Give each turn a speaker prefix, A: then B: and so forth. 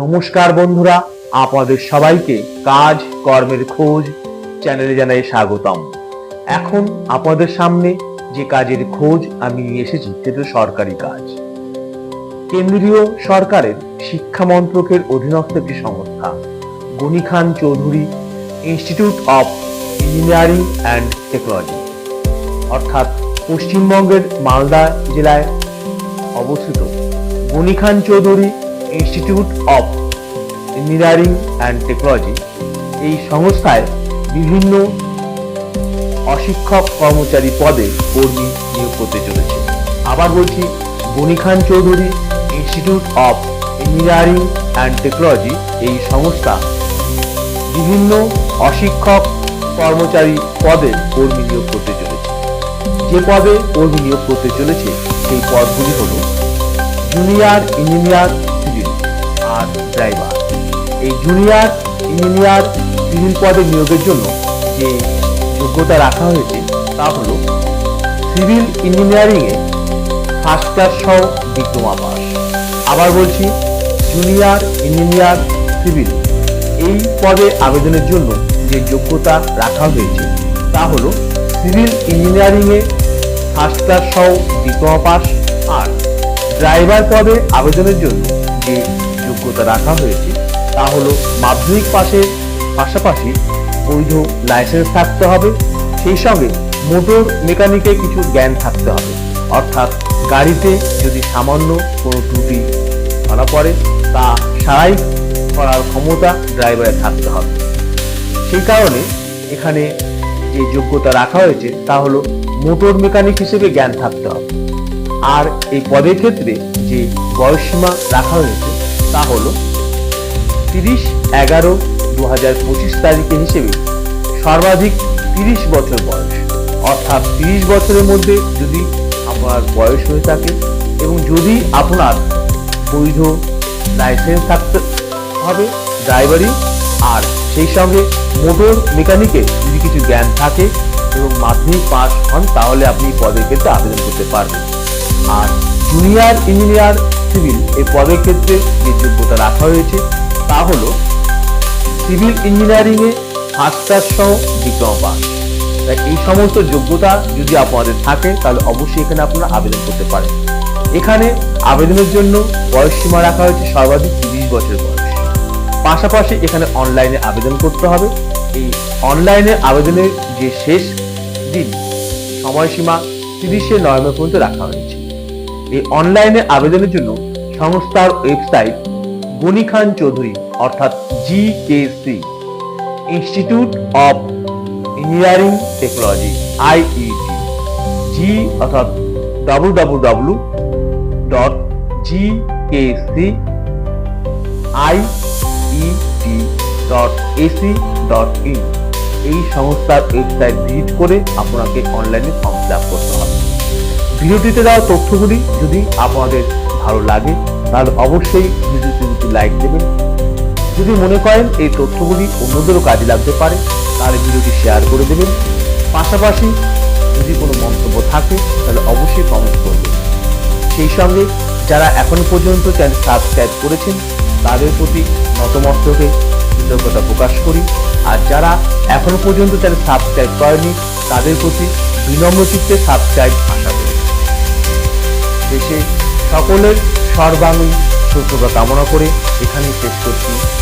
A: নমস্কার বন্ধুরা, আপনাদের সবাইকে কাজ কর্মের খোঁজ চ্যানেলে জানাই স্বাগতম। এখন আপনাদের সামনে যে কাজের খোঁজ আমি নিয়ে এসেছি, সেটা সরকারি কাজ। কেন্দ্রীয় সরকারের শিক্ষা মন্ত্রকের অধীনস্থ একটি সংস্থা, Gani Khan Chowdhury institute of engineering and technology, অর্থাৎ পশ্চিমবঙ্গের মালদা জেলায় অবস্থিত Gani Khan Chowdhury institute of engineering and technology এই সংস্থায় বিভিন্ন অশিক্ষক কর্মচারী পদে কর্মী নিয়োগ করতে চলেছে। আবার বলছি Khan Chowdhury institute of engineering and technology এই সংস্থা বিভিন্ন অশিক্ষক কর্মচারী পদে কর্মী নিয়োগ করতে চলেছে। যে পদে কর্মী নিয়োগ করতে চলেছে, সেই পদগুলি হল জুনিয়র ইঞ্জিনিয়ার আর ড্রাইভার এই জুনিয়র ইঞ্জিনিয়ার সিভিল পদে নিয়োগের জন্য যে যোগ্যতা রাখা হয়েছে, তা হল সিভিল ইঞ্জিনিয়ারিংয়ে ফার্স্ট ক্লাস সহ ডিপ্লোমা পাস আবার বলছি জুনিয়র ইঞ্জিনিয়ার সিভিল এই পদে আবেদনের জন্য যে যোগ্যতা রাখা হয়েছে, তা হল সিভিল ইঞ্জিনিয়ারিংয়ে ফার্স্ট ক্লাস সহ ডিপ্লোমা পাস আর ড্রাইভার পদে আবেদনের জন্য যে যোগ্যতা রাখা হয়েছে, তা হলো মাধ্যমিক পাশের পাশাপাশি বৈধ লাইসেন্স থাকতে হবে, সেই সঙ্গে মোটর মেকানিকে কিছু জ্ঞান থাকতে হবে। অর্থাৎ গাড়িতে যদি সামান্য কোনো ত্রুটি ধরা পড়ে, তা সারাই করার ক্ষমতা ড্রাইভারের থাকতে হবে। সেই কারণে এখানে যে যোগ্যতা রাখা হয়েছে, তা হলো মোটর মেকানিক হিসেবে জ্ঞান থাকতে হবে। আর এই পদের ক্ষেত্রে যে বয়সসীমা রাখা হয়েছে তা হলো তিরিশ এগারো দু হাজার পঁচিশ তারিখে হিসেবে সর্বাধিক তিরিশ বছর বয়স। অর্থাৎ তিরিশ বছরের মধ্যে যদি আপনার বয়স হয়ে থাকে এবং যদি আপনার বৈধ লাইসেন্স থাকতে হবে, ড্রাইভারি, আর সেই সঙ্গে মোটর মেকানিকে যদি কিছু জ্ঞান থাকে এবং মাধ্যমিক পাস হন, তাহলে আপনি পদের ক্ষেত্রে আবেদন করতে পারবেন। আর জুনিয়র ইঞ্জিনিয়ার সিভিল এই পদের ক্ষেত্রে যে যোগ্যতা রাখা হয়েছে, তা হল সিভিল ইঞ্জিনিয়ারিংয়ে ক্লাস সহ ডিপ্লোমা পাস তাই এই সমস্ত যোগ্যতা যদি আপনাদের থাকে, তাহলে অবশ্যই এখানে আপনারা আবেদন করতে পারেন। এখানে আবেদনের জন্য বয়স সীমা রাখা হয়েছে সর্বাধিক তিরিশ বছর বয়স। পাশাপাশি এখানে অনলাইনে আবেদন করতে হবে। এই অনলাইনে আবেদনের যে শেষ দিন, সময়সীমা তিরিশে নভেম্বর পর্যন্ত রাখা হয়েছে। এই অনলাইনে আবেদনের জন্য সংস্থার ওয়েবসাইট গনি খান চৌধুরী, অর্থাৎ GKC institute of engineering technology IET G অর্থাৎ W W W dot G K C IET dot AC dot in এই সংস্থার ওয়েবসাইট ভিজিট করে আপনাকে অনলাইনে ফর্ম ফিল আপ করতে হবে। ভিডিওটিতে দেওয়া তথ্যগুলি যদি আপনাদের ভালো লাগে, তাহলে অবশ্যই ভিডিওটি দুটি লাইক দেবেন। যদি মনে করেন এই তথ্যগুলি অন্যদেরও কাজে লাগতে পারে, তাহলে ভিডিওটি শেয়ার করে দেবেন। পাশাপাশি যদি কোনো মন্তব্য থাকে, তাহলে অবশ্যই কমেন্ট করবেন। সেই সঙ্গে যারা এখনও পর্যন্ত চ্যানেল সাবস্ক্রাইব করেছেন, তাদের প্রতি নতমস্তকে কৃতজ্ঞতা প্রকাশ করি। আর যারা এখনও পর্যন্ত চ্যানেল সাবস্ক্রাইব করেনি তাদের প্রতি বিনম্র চিত্তে সাবস্ক্রাইব করি দেশে সকলের সর্বাঙ্গীন সুস্থতা কামনা করে এখানেই শেষ করছি।